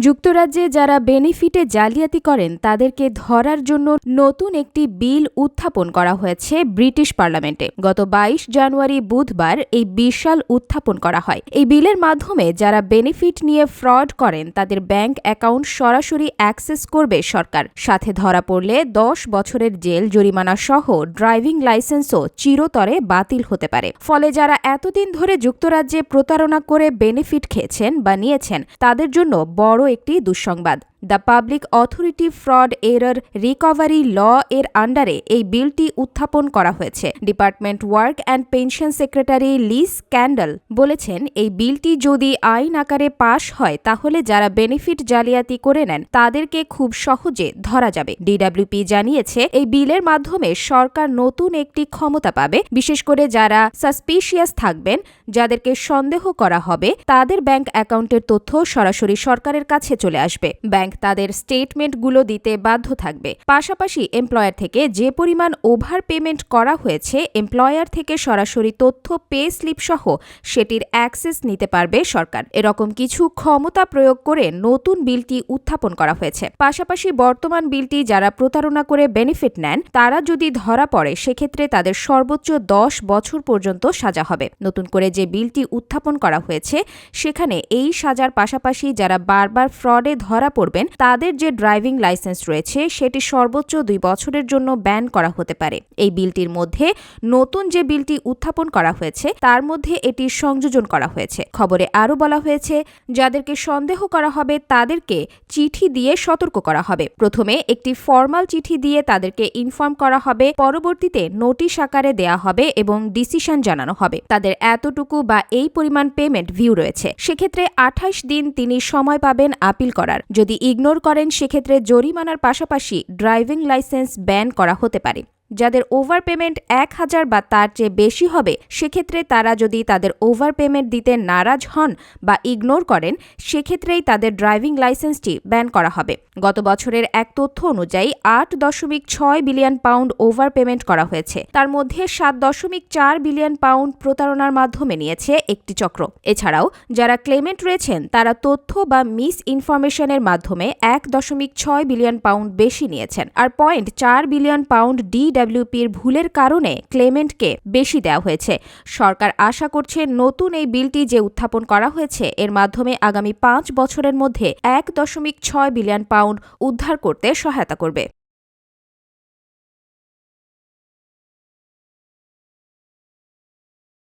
যুক্তরাজ্যে যারা বেনিফিটে জালিয়াতি করেন, তাদেরকে ধরার জন্য নতুন একটি বিল উত্থাপন করা হয়েছে ব্রিটিশ পার্লামেন্টে। গত বাইশ জানুয়ারি বুধবার এই বিশাল উত্থাপন করা হয়। এই বিলের মাধ্যমে যারা বেনিফিট নিয়ে ফ্রড করেন, তাদের ব্যাংক অ্যাকাউন্ট সরাসরি অ্যাক্সেস করবে সরকার। সাথে ধরা পড়লে দশ বছরের জেল জরিমানা সহ ড্রাইভিং লাইসেন্সও চিরতরে বাতিল হতে পারে। ফলে যারা এতদিন ধরে যুক্তরাজ্যে প্রতারণা করে বেনিফিট খেয়েছেন বা নিয়েছেন, তাদের জন্য বড় একটি দুঃসংবাদ। The public authority fraud error recovery law এর আন্ডারে এই বিলটি উত্থাপন করা হয়েছে। Department work and pension secretary Liz Kendall বলেছেন, এই বিলটি যদি আইন আকারে পাশ হয়, তাহলে যারা বেনিফিট জালিয়াতি করে নেন, তাদেরকে খুব সহজে ধরা যাবে। ডিডব্লিউপি জানিয়েছে, এই বিলের মাধ্যমে সরকার নতুন একটি ক্ষমতা পাবে। বিশেষ করে যারা সাসপিশিয়াস থাকবেন, যাদেরকে সন্দেহ করা হবে, তাদের ব্যাংক অ্যাকাউন্টের তথ্য সরাসরি সরকারের কাছে চলে আসবে। ব্যাংক তাদের স্টেটমেন্টগুলো দিতে বাধ্য থাকবে। পাশাপাশি এমপ্লয়ার থেকে যে পরিমাণ ওভার পেমেন্ট করা হয়েছে, এমপ্লয়ার থেকে সরাসরি তথ্য পে স্লিপ সহ সেটির অ্যাক্সেস নিতে পারবে সরকার। এরকম কিছু ক্ষমতা প্রয়োগ করে নতুন বিলটি উত্থাপন করা হয়েছে। পাশাপাশি বর্তমান বিলটি যারা প্রতারণা করে বেনিফিট নেন, তারা যদি ধরা পড়ে, সেক্ষেত্রে তাদের সর্বোচ্চ দশ বছর পর্যন্ত সাজা হবে। নতুন করে যে বিলটি উত্থাপন করা হয়েছে, সেখানে এই সাজার পাশাপাশি যারা বারবার ফ্রডে ধরা পড়বেন তাদের যে ড্রাইভিং লাইসেন্স রয়েছে সেটি সর্বোচ্চ দুই বছরের জন্য ব্যান করা হতে পারে। এই বিলটির মধ্যে নতুন যে বিলটি উত্থাপন করা হয়েছে, তার মধ্যে এটি সংযোজন করা হয়েছে। খবরে আরও বলা হয়েছে, যাদেরকে সন্দেহ করা হবে তাদেরকে চিঠি দিয়ে সতর্ক করা হবে। প্রথমে একটি ফর্মাল চিঠি দিয়ে তাদেরকে ইনফর্ম করা হবে, পরবর্তীতে নোটিশ আকারে দেয়া হবে এবং ডিসিশন জানানো হবে। তাদের এতটুকু বা এই পরিমাণ পেমেন্ট ভিউ রয়েছে। সেক্ষেত্রে আঠাশ দিন তিনি সময় পাবেন আপিল করার। যদি ইগনোর করেন সেক্ষেত্রে জরিমানার পাশাপাশি ড্রাইভিং লাইসেন্স ব্যান করা হতে পারে। যাদের ওভার পেমেন্ট এক হাজার বা তার চেয়ে বেশি হবে, সেক্ষেত্রে তারা যদি তাদের ওভার পেমেন্ট দিতে নারাজ হন বা ইগনোর করেন, সেক্ষেত্রেই তাদের ড্রাইভিং লাইসেন্সটি ব্যান করা হবে। গত বছরের এক তথ্য অনুযায়ী আট দশমিক ছয় বিলিয়ন পাউন্ড ওভার পেমেন্ট করা হয়েছে। তার মধ্যে সাত দশমিক চার বিলিয়ন পাউন্ড প্রতারণার মাধ্যমে নিয়েছে একটি চক্র। এছাড়াও যারা ক্লেমেন্ট রয়েছেন, তারা তথ্য বা মিস ইনফরমেশনের মাধ্যমে এক দশমিক ছয় বিলিয়ন পাউন্ড বেশি নিয়েছেন। আর পয়েন্ট চার বিলিয়ন পাউন্ড ডি ডাব্লিউপির ভুলের কারণে ক্লেমেন্টকে বেশি দেওয়া হয়েছে। সরকার আশা করছে নতুন এই বিলটি যে উত্থাপন করা হয়েছে, এর মাধ্যমে আগামী পাঁচ বছরের মধ্যে এক দশমিক ছয় বিলিয়ন পাউন্ড উদ্ধার করতে সহায়তা করবে।